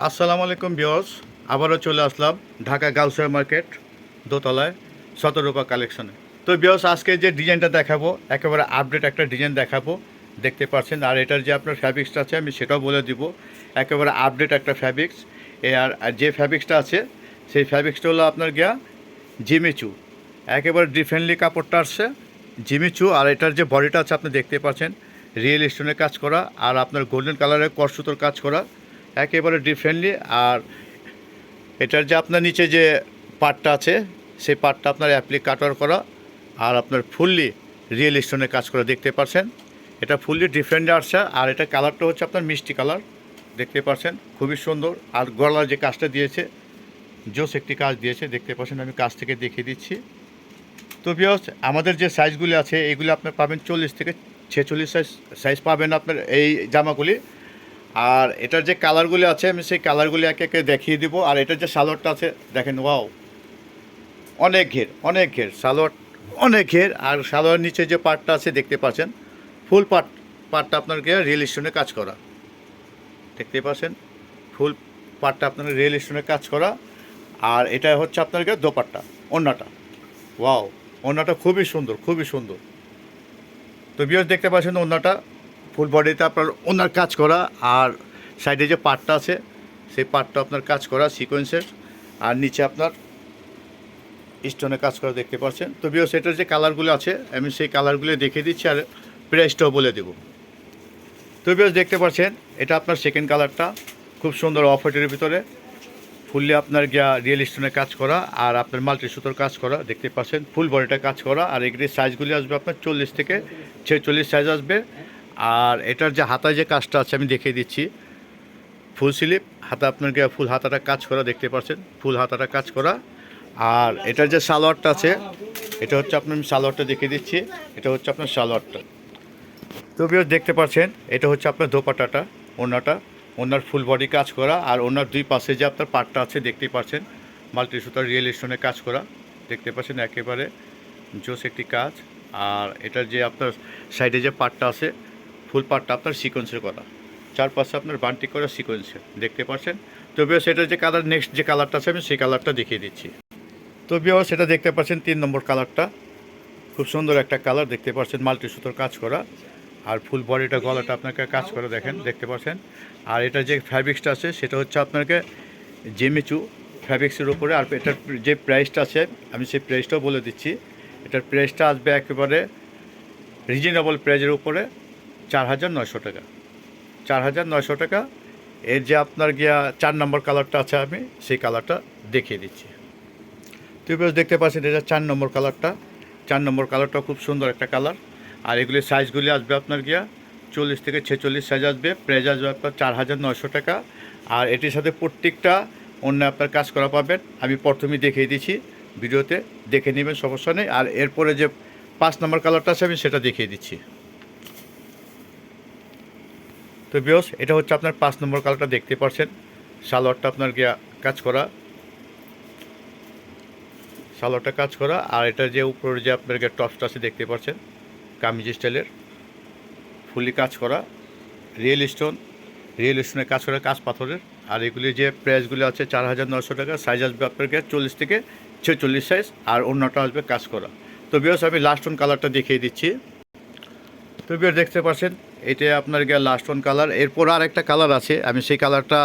আসসালামু আলাইকুম বিয়স আবারও চলে আসলাম ঢাকা গাউসিয়া মার্কেট দোতলায় শতরূপা কালেকশনে তো বিয়স আজকে যে ডিজাইনটা দেখাবো, একেবারে আপডেট একটা ডিজাইন দেখাবো, দেখতে পাচ্ছেন, আর এটার যে আপনার ফ্যাব্রিক্সটা আছে, আমি সেটাও বলে দিব। একেবারে আপডেট একটা ফ্যাব্রিক্স আর যে ফ্যাব্রিক্সটা আছে, সেই ফ্যাব্রিক্সটা হলো আপনার গিয়া জিমিচু। একেবারে ডিফারেন্টলি কাপড়টা আসছে, জিমিচু, আর এটার যে বডিটা আছে, আপনি দেখতে পাচ্ছেন রিয়েল স্টোনের কাজ করা, আর আপনার গোল্ডেন কালারের করসুতোর কাজ করা। একেবারে ডিফারেন্টলি আর এটার যে আপনার নিচে যে পার্টটা আছে, সেই পার্টটা আপনার অ্যাপ্লিক কাটার করা, আর আপনার ফুললি রিয়েল স্টোনের কাজ করা, দেখতে পাচ্ছেন? এটা ফুললি ডিফারেন্ট আসছে আর এটা কালারটা হচ্ছে আপনার মিষ্টি কালার দেখতে পাচ্ছেন? খুবই সুন্দর, আর গলার যে কাজটা দিয়েছে, জোস একটি কাজ দিয়েছে, দেখতে পাচ্ছেন? আমি কাজ থেকে দেখিয়ে দিচ্ছি। তো বিয়স আমাদের যে সাইজগুলি আছে এইগুলি আপনার পাবেন চল্লিশ থেকে ছেচল্লিশ সাইজ সাইজ পাবেন আপনার এই জামাগুলি। আর এটার যে কালারগুলি আছে, আমি সেই কালারগুলি একে একে দেখিয়ে দিব। আর এটার যে সালোয়ারটা আছে, দেখেন, ওয়াও। অনেক ঘের অনেক ঘের। সালোয়ার অনেক ঘের। আর সালোয়ার নিচে যে পার্টটা আছে, দেখতে পাচ্ছেন, ফুল পার্ট পার্টটা আপনার রিয়েল স্টোনে কাজ করা। দেখতে পাচ্ছেন, ফুল পার্টটা আপনার রিয়েল স্টোনে কাজ করা। আর এটা হচ্ছে আপনার দোপাট্টা অন্যটা ওয়াও ওনাটা খুবই সুন্দর খুবই সুন্দর। তো বিয়স দেখতে পাচ্ছেন ওনাটা ফুল বডিতে আপনার ওনার কাজ করা আর সাইডে যে পার্টটা আছে, সেই পার্টটা আপনার কাজ করা সিকোয়েন্সের আর নিচে আপনার স্টোনে কাজ করা দেখতে পাচ্ছেন। তো বিয়স এটার যে কালারগুলো আছে, আমি সেই কালারগুলো দেখিয়ে দিচ্ছি আর প্রাইসটাও বলে দেব। তো দেখতে পাচ্ছেন, এটা আপনার সেকেন্ড কালারটা খুব সুন্দর অফ ভিতরে ফুললি আপনার গিয়া রিয়েল স্টোনের কাজ করা আর আপনার মাল্টি সুতোর কাজ করা, দেখতে পাচ্ছেন ফুল বডিটা কাজ করা আর এগুলির সাইজগুলি আসবে আপনার চল্লিশ থেকে ছেচল্লিশ সাইজ আসবে আর এটার যে হাতায় যে কাজটা আছে, আমি দেখিয়ে দিচ্ছি। ফুল স্লিপ, হাতা আপনার গিয়া ফুল হাতাটা কাজ করা, দেখতে পাচ্ছেন? ফুল হাতাটা কাজ করা। আর এটার যে সালোয়ারটা আছে, এটা হচ্ছে আপনার, আমি সালোয়ারটা দেখিয়ে দিচ্ছি। এটা হচ্ছে আপনার সালোয়ারটা। তো দেখতে পাচ্ছেন? এটা হচ্ছে আপনার দোপাটাটা ওনাটা ওনার ফুল বডি কাজ করা, আর ওনার দুই পাশে যে আপনার পাটটা আছে, দেখতেই পাচ্ছেন? মাল্টি সুতার রিয়েল স্টোনে কাজ করা, দেখতে পাচ্ছেন? একেবারে জোস একটি কাজ। আর এটার যে আপনার সাইডে যে পাটটা আছে ফুল পাটটা আপনার সিকোয়েন্সের করা চারপাশে আপনার বান্টি করা সিকোয়েন্সের দেখতে পাচ্ছেন? তো বিয়স এটার যে কালার নেক্সট যে কালারটা আছে, আমি সেই কালারটা দেখিয়ে দিচ্ছি। তো বিয়স সেটা দেখতে পাচ্ছেন তিন নম্বর কালারটা খুব সুন্দর একটা কালার দেখতে পাচ্ছেন মাল্টি সুতোর কাজ করা। আর ফুল বডিটা, গলাটা আপনাকে কাজ করে দেখেন, দেখতে পাচ্ছেন? আর এটা যে ফ্যাব্রিক্সটা আছে, সেটা হচ্ছে আপনাকে জেমিচু ফ্যাব্রিক্সের উপরে। আর এটার যে প্রাইসটা আছে, আমি সেই প্রাইসটাও বলে দিচ্ছি। এটার প্রাইসটা আসবে একেবারে রিজনেবল প্রাইজের উপরে। চার হাজার নয়শো টাকা। চার হাজার নয়শো টাকা এর যে আপনার গিয়া চার নম্বর কালারটা আছে আমি, সেই কালারটা দেখিয়ে দিচ্ছি। তুই বেশ দেখতে পাচ্ছেন, এটা চার নম্বর কালারটা। চার নম্বর কালারটা খুব সুন্দর একটা কালার। আর এগুলির সাইজগুলি আসবে আপনার গিয়া চল্লিশ থেকে ছেচল্লিশ সাইজ আসবে, প্রাইস আসবে আপনার চার হাজার নয়শো টাকা। আর এটির সাথে প্রত্যেকটা অন্য আপনার কাজ করা পাবেন, আমি প্রথমেই দেখিয়ে দিচ্ছি, ভিডিওতে দেখে নেবেন, সমস্যা নেই। আর এরপরে যে পাঁচ নম্বর কালারটা আছে, আমি সেটা দেখিয়ে দিচ্ছি। তো বিয়স এটা হচ্ছে আপনার পাঁচ নম্বর কালারটা দেখতে পাচ্ছেন। সালোয়ারটা আপনার গিয়া কাজ করা। সালোয়ারটা কাজ করা। আর এটা যে উপরের যে আপনার গিয়ে টপসটা আছে দেখতে পাচ্ছেন, কামিজ স্টাইলের, ফুলি কাজ করা। রিয়েল স্টোন, রিয়েল স্টোনের কাজ করা কাজ পাথরের। আর এগুলি যে প্রাইসগুলি আছে চার হাজার নশো টাকা সাইজ আসবে আপনাকে চল্লিশ থেকে ছেচল্লিশ সাইজ আর অন্যটা আসবে কাজ করা। তো বিয়স আমি লাস্ট অন কালারটা দেখিয়ে দিচ্ছি। তো বিয়স দেখতে পাচ্ছেন এটা আপনার গিয়ে লাস্ট ওয়ান কালার এরপর আর একটা কালার আছে, আমি সেই কালারটা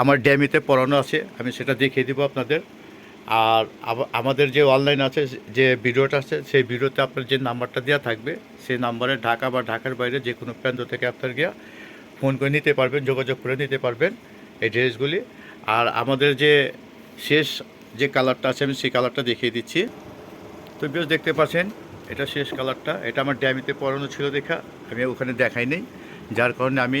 আমার ড্যামিতে পরানো আছে, আমি সেটা দেখিয়ে দিব আপনাদের। আর আমাদের যে অনলাইন আছে, যে ভিডিওটা আছে, সেই ভিডিওতে আপনার যে নাম্বারটা দেওয়া থাকবে, সেই নাম্বারে ঢাকা বা ঢাকার বাইরে যে কোনো প্রান্ত থেকে আপনার গিয়া ফোন করে নিতে পারবেন, যোগাযোগ করে নিতে পারবেন এই ড্রেসগুলি। আর আমাদের যে শেষ যে কালারটা আছে, আমি সেই কালারটা দেখিয়ে দিচ্ছি। তো বেশ দেখতে পাচ্ছেন এটা শেষ কালারটা। এটা আমার ড্যামিতে পরানো ছিল দেখা। আমি ওখানে দেখাই নেই। যার কারণে আমি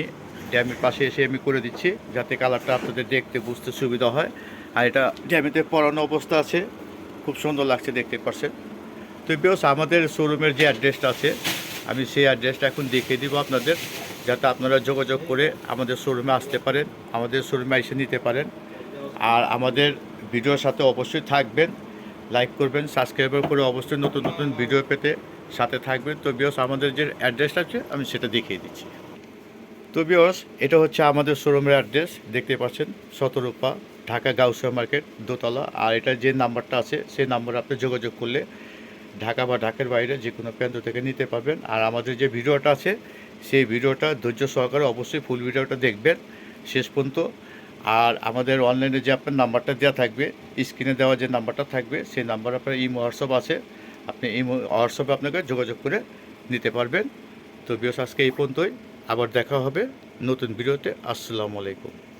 ড্যামের পাশে এসে আমি করে দিচ্ছি, যাতে কালারটা আপনাদের দেখতে, বুঝতে সুবিধা হয়। আর এটা ড্যামিতে পরানো অবস্থা আছে। খুব সুন্দর লাগছে দেখতে, পারছেন? তো বেশ আমাদের শোরুমের যে অ্যাড্রেসটা আছে, আমি সেই অ্যাড্রেসটা এখন দেখিয়ে দিব আপনাদের, যাতে আপনারা যোগাযোগ করে আমাদের শোরুমে আসতে পারেন, আমাদের শোরুমে এসে নিতে পারেন। আর আমাদের ভিডিওর সাথে অবশ্যই থাকবেন। লাইক করবেন সাবস্ক্রাইব করে অবশ্যই নতুন নতুন ভিডিও পেতে সাথে থাকবেন। তো বিয়স আমাদের যে অ্যাড্রেসটা আছে, আমি সেটা দেখিয়ে দিচ্ছি। তো বিয়স এটা হচ্ছে আমাদের শোরুমের অ্যাড্রেস দেখতে পাচ্ছেন শতরূপা ঢাকা গাউসিয়া মার্কেট, দোতলা। আর এটা যে নাম্বারটা আছে, সেই নাম্বারে আপনি যোগাযোগ করলে ঢাকা বা ঢাকার বাইরে যে কোনো প্রান্ত থেকে নিতে পারবেন। আর আমাদের যে ভিডিওটা আছে, সেই ভিডিওটা ধৈর্য সহকারে অবশ্যই ফুল ভিডিওটা দেখবেন। শেষ পর্যন্ত আর আমাদের অনলাইনে যে আপনার নাম্বারটা দেওয়া থাকবে স্ক্রিনে দেওয়া যে নাম্বারটা থাকবে, সেই নাম্বার আপনার ইমো হোয়াটসঅ্যাপ আছে। আপনি ইমো হোয়াটসঅ্যাপে আপনাকে যোগাযোগ করে নিতে পারবেন। তো বিয়স আজকে এই পর্যন্তই। আবার দেখা হবে নতুন ভিডিওতে আসসালামু আলাইকুম।